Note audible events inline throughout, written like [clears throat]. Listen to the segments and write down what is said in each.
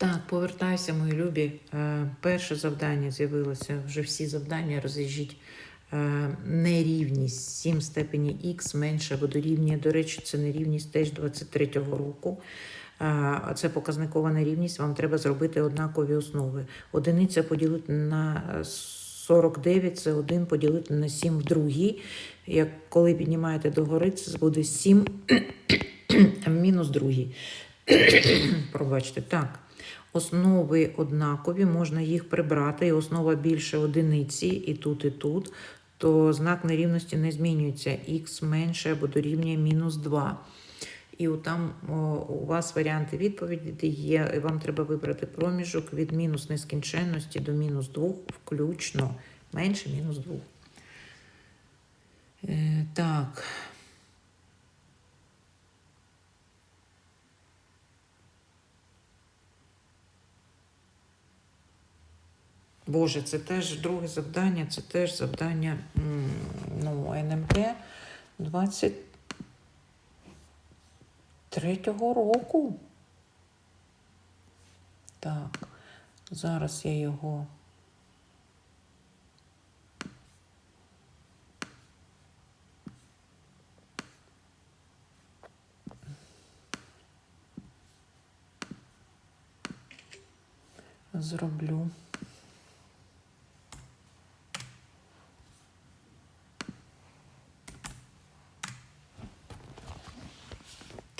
Так, повертайся, мої любі. Е, перше завдання з'явилося. Вже всі завдання роз'їжджіть. Е, нерівність 7 степені х менше або дорівнює. До речі, це нерівність теж 23-го року. Е, Це показникова нерівність. Вам треба зробити однакові основи. Одиниця поділити на е, 49 це 1 поділити на 7 в другій. Як коли піднімаєте догори, це буде 7 [clears throat] мінус другий. [clears throat] Пробачте, так. Основи однакові, можна їх прибрати, і основа більше одиниці, і тут, і тут, то знак нерівності не змінюється. Х менше або дорівнює мінус 2. І там у вас варіанти відповіді є, і вам треба вибрати проміжок від мінус нескінченності до мінус 2, включно менше мінус 2. Е, так. Боже, це теж друге завдання, це теж завдання ну, НМТ 23-го року. Так, зараз я його. Зроблю.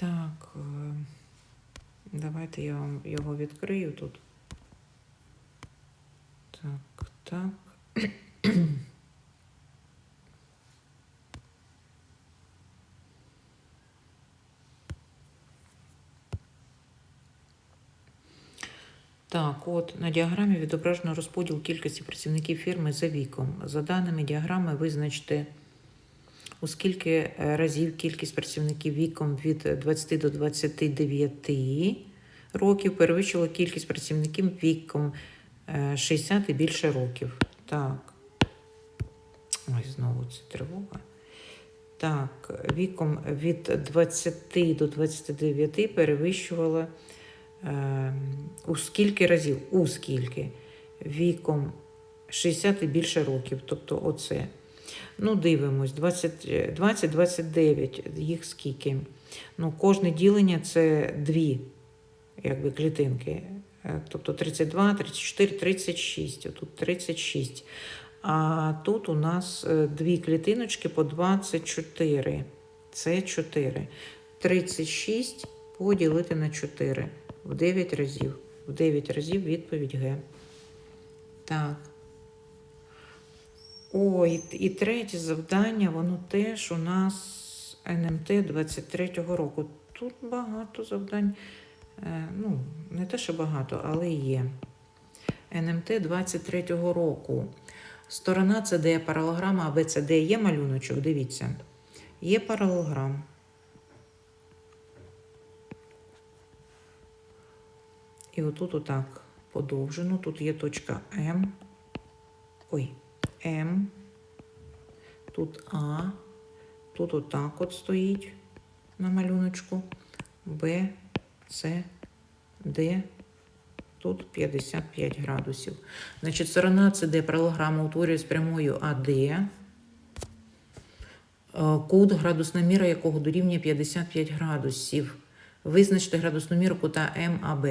Так, е, давайте я вам його відкрию тут. Так, так. Так, от на діаграмі відображено розподіл кількості працівників фірми за віком. За даними діаграми, визначте, у скільки е, разів кількість працівників віком від 20 до 29 років перевищила кількість працівників віком е, 60 і більше років. Так. Ой, знову це тривога. Так, віком від 20 до 29 перевищувала е, у скільки разів? У скільки? Віком 60 і більше років. Тобто оце. Ну, дивимось, 20-29, їх скільки? Ну, кожне ділення це дві якби, клітинки. Е, Тобто 32, 34, 36. Отут 36. А тут у нас е, дві клітиночки по 24. Це 4. 36 поділити на 4 в 9 разів. В 9 разів відповідь Г. Так. О, і, і третє завдання, воно теж у нас НМТ 23-го року. Тут багато завдань. Е, ну, не те, що багато, але є. НМТ 23-го року. Сторона ЦД, паралограма АБЦД. Є малюночок, дивіться. Є паралограм. І отут отак подовжено. Тут є точка М. Ой, М. Тут А. Тут отак от стоїть на малюночку. Б, С, Д. Тут 55 градусів. Значить, сторона ЦД паралограма утворює з прямою АД. Е, Кут, градусна міра якого дорівнює 55 градусів. Визначте градусну міру кута МАБ.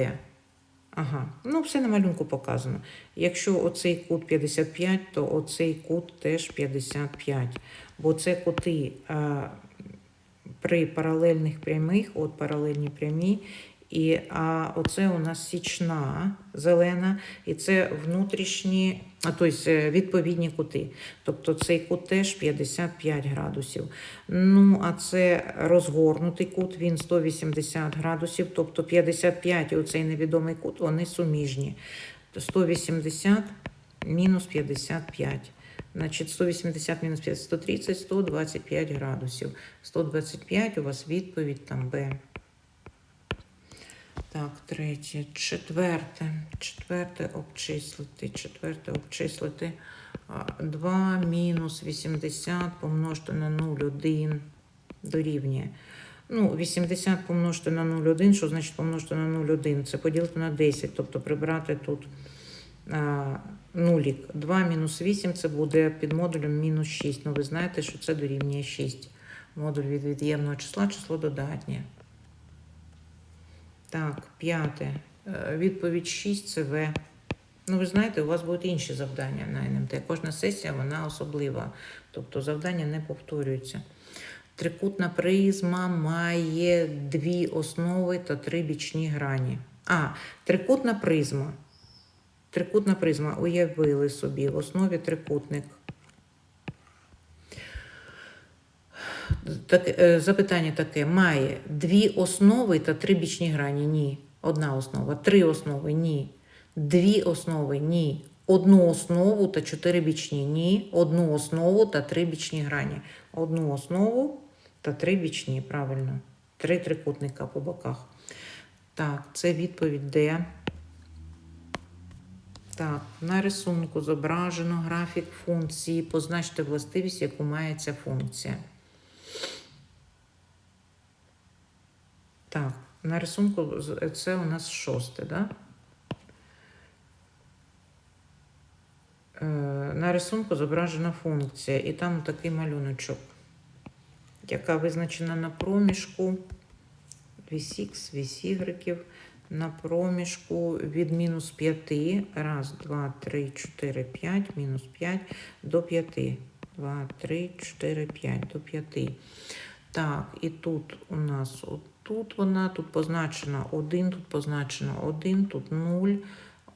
Ага, ну все на малюнку показано. Якщо оцей кут 55, то оцей кут теж 55. Бо це кути а, при паралельних прямих, от паралельні прямі. І, а оце у нас січна зелена, і це внутрішні, а тобто відповідні кути. Тобто цей кут теж 55 градусів. Ну, а це розгорнутий кут, він 180 градусів, тобто 55 і оцей невідомий кут, вони суміжні. 180 мінус 55. Значить, 180 мінус 50, 130, 125 градусів. 125 у вас відповідь там Б. Так, третє. Четверте. Четверте обчислити. Четверте обчислити. 2 мінус 80 помножити на 0,1 дорівнює. Ну, 80 помножити на 0,1, що значить помножити на 0,1? Це поділити на 10, тобто прибрати тут а, нулік. 2 мінус 8 це буде під модулем мінус 6. Ну, ви знаєте, що це дорівнює 6. Модуль від від'ємного числа, число додатнє. Так, п'яте. Е, Відповідь 6 це В. Ну, ви знаєте, у вас будуть інші завдання на НМТ. Кожна сесія вона особлива. Тобто завдання не повторюються. Трикутна призма має дві основи та три бічні грані. А, трикутна призма. Трикутна призма уявили собі в основі трикутник. Так, е, запитання таке: має дві основи та три бічні грані? Ні. Одна основа. Три основи? Ні. Дві основи? Ні. Одну основу та чотири бічні? Ні. Одну основу та три бічні грані. Одну основу та три бічні, правильно. Три трикутника по боках. Так, це відповідь Д. Так, на рисунку зображено графік функції. Позначте властивість, яку має ця функція. Так, на рисунку це у нас шосте, да? Е, На рисунку зображена функція, і там такий малюночок, яка визначена на проміжку вісь Y, на проміжку від мінус 5, раз, два, три, чотири, п'ять, мінус 5 до 5. 2, 3, 4, 5 до 5. Так, і тут у нас тут вона, тут позначена 1, тут позначено 1, тут 0.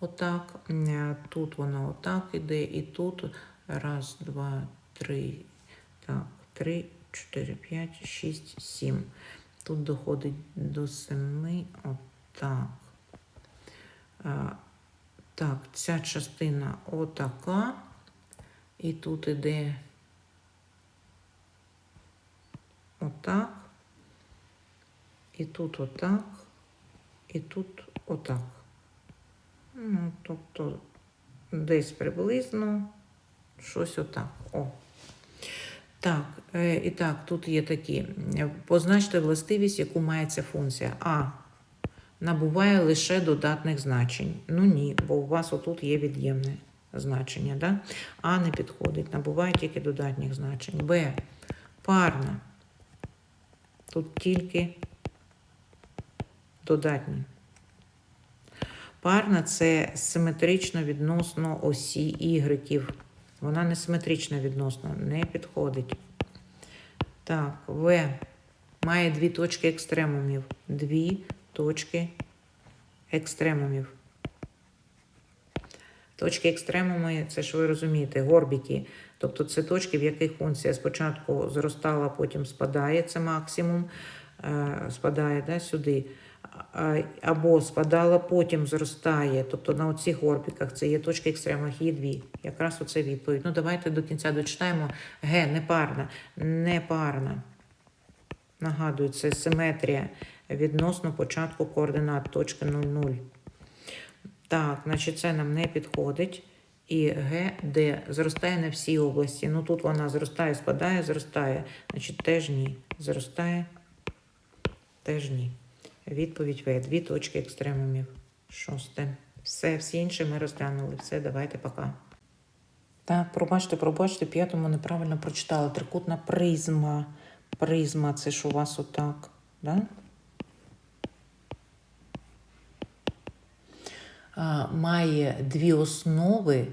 Отак. Е, Тут вона отак іде, і тут раз, два, три, так, три, чотири, п'ять, шість, сім. Тут доходить до семи. Отак. Так, ця частина отака. І тут іде отак. І тут отак. І тут отак. Ну, тобто десь приблизно щось отак. О. Так, е, і так, тут є такі. Позначте властивість, яку має ця функція. А. Набуває лише додатних значень. Ну ні, бо у вас отут є від'ємне значення. Да? А не підходить, набуває тільки додатніх значень. Б. Парна. Тут тільки додатні. Парна це симетрично відносно осі ігреків. Вона не симетрична відносно, не підходить. Так, В має дві точки екстремумів. Дві точки екстремумів. Точки екстремуми, це ж ви розумієте, горбіки. Тобто це точки, в яких функція спочатку зростала, потім спадає, це максимум, е, спадає да, сюди. Або спадала, потім зростає. Тобто на оцих горбіках це є точки екстремумів, є дві. Якраз оце відповідь. Ну, давайте до кінця дочитаємо. Г, непарна, непарна. Нагадую, це симетрія відносно початку координат точки 0,0. Так, значить, це нам не підходить. І Г, Д зростає на всій області. Ну тут вона зростає, спадає, зростає. Значить, теж ні. Зростає, теж ні. Відповідь В. Дві точки екстремумів. Шосте. Все, всі інші ми розглянули. Все, давайте, пока. Так, пробачте, пробачте, п'ятому неправильно прочитала. Трикутна призма. Призма, це ж у вас отак. Да? А, має дві основи,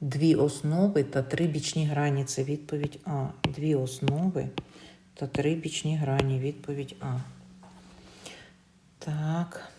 дві основи та три бічні грані. Це відповідь А. Дві основи та три бічні грані. Відповідь А. Так.